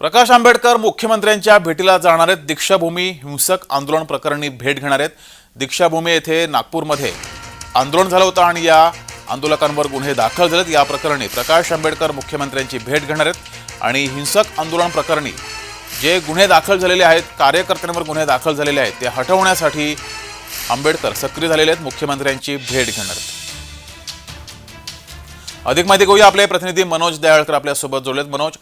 प्रकाश आंबेडकर मुख्यमंत्र्यांच्या भेटीला जाणार आहेत. दीक्षाभूमी हिंसक आंदोलन प्रकरणी भेट घेणार आहेत. दीक्षाभूमी येथे नागपूरमध्ये आंदोलन झालं होतं आणि या आंदोलकांवर गुन्हे दाखल झालेत. या प्रकरणी प्रकाश आंबेडकर मुख्यमंत्र्यांची भेट घेणार आहेत. आणि हिंसक आंदोलन प्रकरणी जे गुन्हे दाखल झालेले आहेत कार्यकर्त्यांवर गुन्हे दाखल झालेले आहेत ते हटवण्यासाठी आंबेडकर सक्रिय झालेले आहेत. मुख्यमंत्र्यांची भेट घेणार आहेत. अधिक माहिती घेऊया. आपले प्रतिनिधी मनोज दयाळकर आपल्यासोबत जोडलेत. मनोज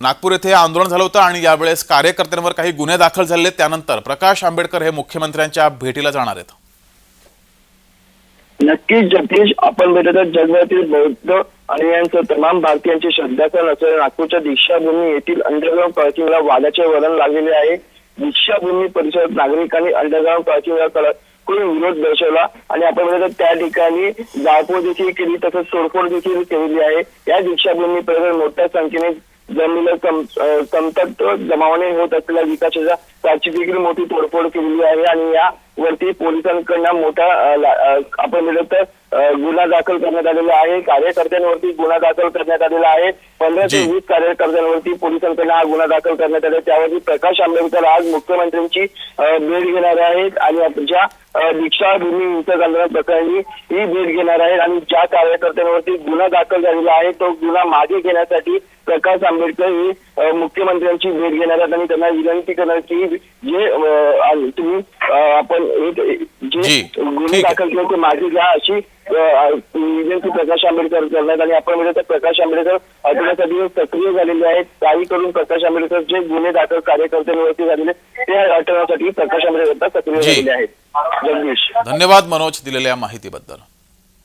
नागपूर येथे आंदोलन झालं होतं आणि यावेळेस कार्यकर्त्यांवर काही गुन्हे दाखल झाले त्यानंतर प्रकाश आंबेडकर हे मुख्यमंत्र्यांच्या भेटीला जाणार आहेत. नक्कीच जगदीश आपण भेटत जगभरातील बौद्ध आणि यांचं तमाम भारतीयांची श्रद्धास्थान असलेल्या नागपूरच्या दीक्षाभूमी येथील अंडरग्राऊंड पार्किंगला वादाचे वरण लागलेले आहे. दीक्षाभूमी परिसरात नागरिकांनी अंडरग्राऊंड पार्किंगला करून विरोध दर्शवला. आणि आपण म्हणतो त्या ठिकाणी जाळपोळ देखील केली तसंच सोडफोड देखील केलेली आहे. या दीक्षाभूमी परिसरात मोठ्या संख्येने जमिनीला कम अं, जमावणे होत असलेल्या विकासाच्या त्याची देखील मोठी तोडफोड केलेली आहे आणि या वरती पोलिसांकडनं मोठा आपण म्हणलं तर गुन्हा दाखल करण्यात आलेला आहे. कार्यकर्त्यांवरती गुन्हा दाखल करण्यात आलेला आहे. पंधरा ते. वीस कार्यकर्त्यांवरती पोलिसांकडनं हा गुन्हा दाखल करण्यात आला. त्यावरती प्रकाश आंबेडकर आज मुख्यमंत्र्यांची भेट घेणार आहेत आणि आपल्या दीक्षाभूमी हिंसक आंदोलन प्रकरणी ही भेट घेणार आहेत. आणि ज्या कार्यकर्त्यांवरती गुन्हा दाखल झालेला आहे तो गुन्हा मागे घेण्यासाठी प्रकाश आंबेडकर हे मुख्यमंत्र्यांची भेट घेणार आहेत. आणि त्यांना विनंती करणार की जे तुम्ही आपण एक- जी, गुन्हे. दाखल केले ते मागे घ्या अशी विनंती प्रकाश आंबेडकर करण्यात आणि आपण म्हणजे प्रकाश आंबेडकर हटवण्यासाठी हे सक्रिय झालेले आहेत. काही करून प्रकाश आंबेडकर जे गुन्हे दाखल कार्यकर्त्यांवरती झालेले ते हटवण्यासाठी प्रकाश आंबेडकर सक्रिय. झालेले आहेत. जगदीश. धन्यवाद मनोज दिलेल्या माहितीबद्दल.